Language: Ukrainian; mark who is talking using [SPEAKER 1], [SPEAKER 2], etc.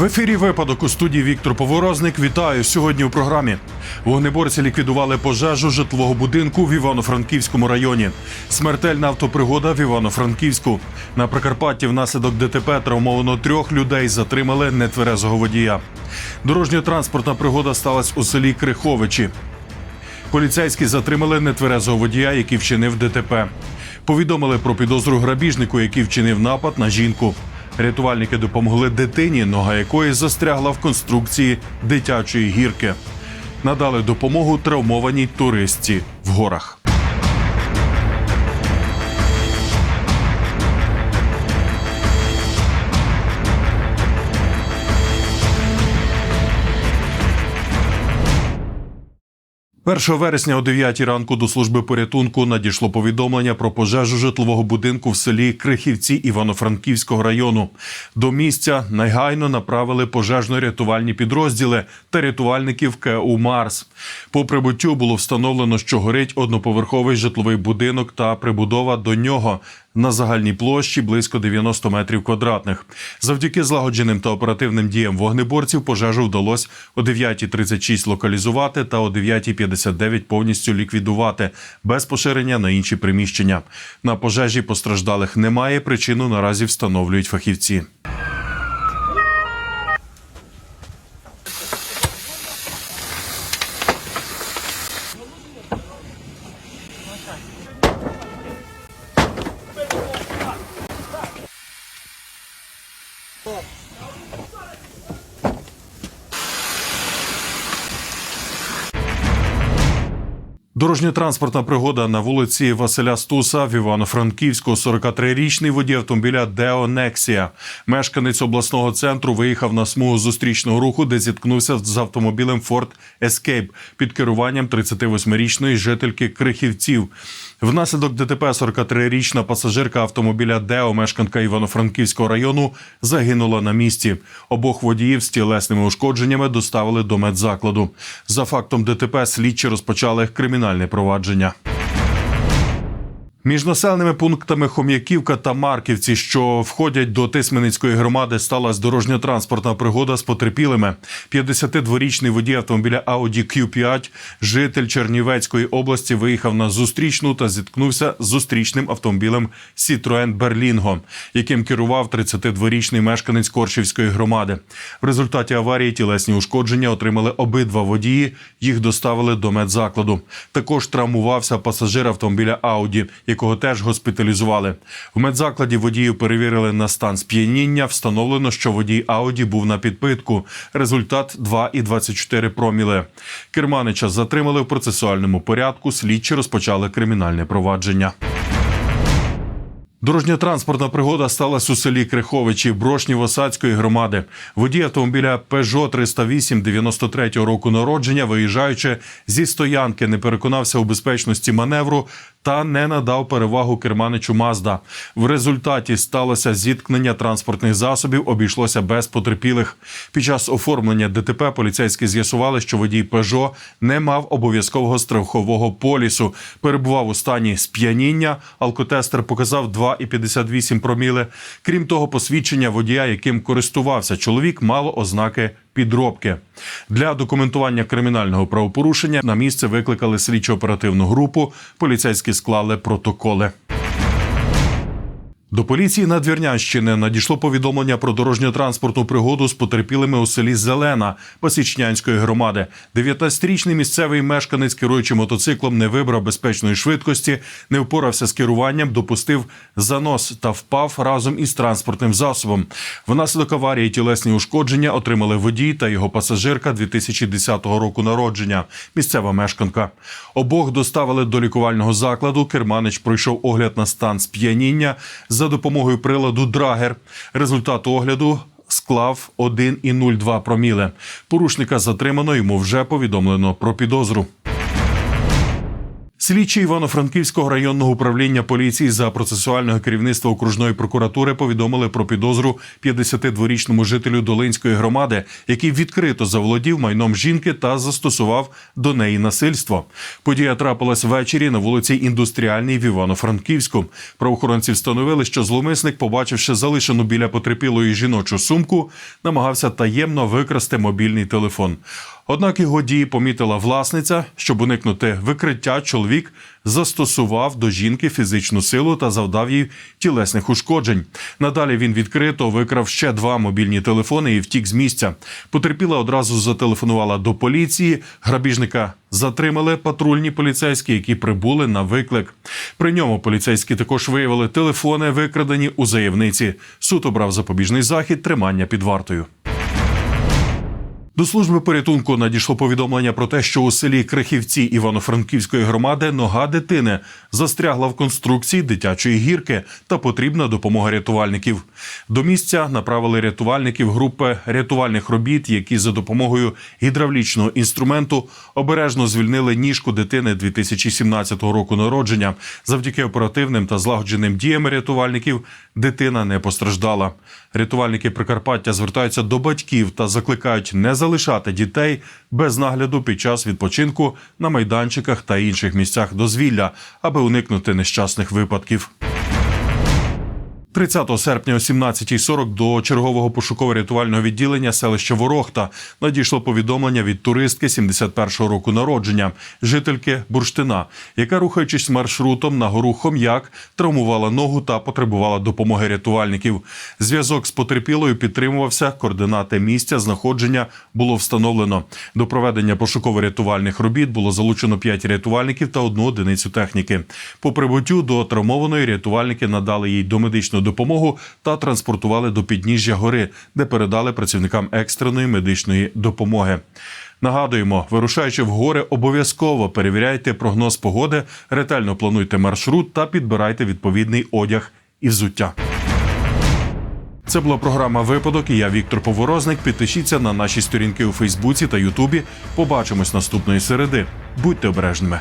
[SPEAKER 1] В ефірі випадок у студії Віктор Поворозник. Вітаю сьогодні у програмі. Вогнеборці ліквідували пожежу житлового будинку в Івано-Франківському районі. Смертельна автопригода в Івано-Франківську. На Прикарпатті внаслідок ДТП травмовано трьох людей. Затримали нетверезого водія. Дорожньо-транспортна пригода сталася у селі Криховичі. Поліцейські затримали нетверезого водія, який вчинив ДТП. Повідомили про підозру грабіжнику, який вчинив напад на жінку. Рятувальники допомогли дитині, нога якої застрягла в конструкції дитячої гірки. Надали допомогу травмованій туристці в горах. Першого вересня о 9 ранку до служби порятунку надійшло повідомлення про пожежу житлового будинку в селі Крихівці Івано-Франківського району. До місця негайно направили пожежно-рятувальні підрозділи та рятувальників КУ Марс. По прибуттю було встановлено, що горить одноповерховий житловий будинок та прибудова до нього на загальній площі близько 90 метрів квадратних. Завдяки злагодженим та оперативним діям вогнеборців пожежу вдалося о 9.36 локалізувати та о 9.59 повністю ліквідувати без поширення на інші приміщення. На пожежі постраждалих немає. Причину наразі встановлюють фахівці. Дорожньо-транспортна пригода на вулиці Василя Стуса в Івано-Франківську. 43-річний водій автомобіля Део Нексія. Мешканець обласного центру виїхав на смугу зустрічного руху, де зіткнувся з автомобілем Ford Escape під керуванням 38-річної жительки Крихівців. Внаслідок ДТП 43-річна пасажирка автомобіля Део, мешканка Івано-Франківського району, загинула на місці. Обох водіїв з тілесними ушкодженнями доставили до медзакладу. За фактом ДТП слідчі розпочали кримінальне провадження. Між населеними пунктами Хом'яківка та Марківці, що входять до Тисменницької громади, сталася дорожньо-транспортна пригода з потерпілими. 52-річний водій автомобіля Audi Q5, житель Чернівецької області, виїхав на зустрічну та зіткнувся з зустрічним автомобілем Citroen Berlingo, яким керував 32-річний мешканець Коршівської громади. В результаті аварії тілесні ушкодження отримали обидва водії. Їх доставили до медзакладу. Також травмувався пасажир автомобіля Audi, якого теж госпіталізували. В медзакладі водію перевірили на стан сп'яніння. Встановлено, що водій Ауді був на підпитку. Результат 2,24 проміле. Керманича затримали в процесуальному порядку. Слідчі розпочали кримінальне провадження. Дорожньо-транспортна пригода сталася у селі Криховичі Брошнєво-Сацької громади. Водій автомобіля Peugeot 308 93-го року народження, виїжджаючи зі стоянки, не переконався у безпечності маневру та не надав перевагу керманичу Мазда. В результаті сталося зіткнення транспортних засобів, обійшлося без потерпілих. Під час оформлення ДТП поліцейські з'ясували, що водій Peugeot не мав обов'язкового страхового полісу, перебував у стані сп'яніння. Алкотестер показав 2,58 проміле. Крім того, посвідчення водія, яким користувався чоловік, мало ознаки підробки. Для документування кримінального правопорушення на місце викликали слідчо-оперативну групу. Поліцейські склали протоколи. До поліції Надвірнянщини надійшло повідомлення про дорожньо-транспортну пригоду з потерпілими у селі Зелена Пасічнянської громади. 19-річний місцевий мешканець, керуючи мотоциклом, не вибрав безпечної швидкості, не впорався з керуванням, допустив занос та впав разом із транспортним засобом. Внаслідок аварії тілесні ушкодження отримали водій та його пасажирка 2010 року народження. Місцева мешканка. Обох доставили до лікувального закладу. Керманич пройшов огляд на стан сп'яніння за допомогою приладу Драгер. Результат огляду склав 1,02 проміле. Порушника затримано, йому вже повідомлено про підозру. Слідчі Івано-Франківського районного управління поліції за процесуального керівництва окружної прокуратури повідомили про підозру 52-річному жителю Долинської громади, який відкрито заволодів майном жінки та застосував до неї насильство. Подія трапилась ввечері на вулиці Індустріальній в Івано-Франківську. Правоохоронці встановили, що зловмисник, побачивши залишену біля потерпілої жіночу сумку, намагався таємно викрасти мобільний телефон. Однак його дії помітила власниця. Щоб уникнути викриття, чоловік застосував до жінки фізичну силу та завдав їй тілесних ушкоджень. Надалі він відкрито викрав ще два мобільні телефони і втік з місця. Потерпіла одразу зателефонувала до поліції. Грабіжника затримали патрульні поліцейські, які прибули на виклик. При ньому поліцейські також виявили телефони, викрадені у заявниці. Суд обрав запобіжний захід тримання під вартою. До служби порятунку надійшло повідомлення про те, що у селі Крихівці Івано-Франківської громади нога дитини застрягла в конструкції дитячої гірки та потрібна допомога рятувальників. До місця направили рятувальників групи рятувальних робіт, які за допомогою гідравлічного інструменту обережно звільнили ніжку дитини 2017 року народження. Завдяки оперативним та злагодженим діям рятувальників дитина не постраждала. Рятувальники Прикарпаття звертаються до батьків та закликають не залишати дітей без нагляду під час відпочинку на майданчиках та інших місцях дозвілля, аби уникнути нещасних випадків. 30 серпня о 17.40 до чергового пошуково-рятувального відділення селища Ворохта надійшло повідомлення від туристки 71-го року народження, жительки Бурштина, яка, рухаючись маршрутом на гору Хом'як, травмувала ногу та потребувала допомоги рятувальників. Зв'язок з потерпілою підтримувався. Координати місця знаходження було встановлено. До проведення пошуково-рятувальних робіт було залучено 5 рятувальників та одну одиницю техніки. По прибуттю до травмованої рятувальники надали їй домедичну допомогу та транспортували до підніжжя гори, де передали працівникам екстреної медичної допомоги. Нагадуємо, вирушаючи в гори, обов'язково перевіряйте прогноз погоди, ретельно плануйте маршрут та підбирайте відповідний одяг і взуття. Це була програма Випадок. і Я Віктор Поворозник. Підпишіться на наші сторінки у Фейсбуці та Ютубі. Побачимось наступної середи. Будьте обережними.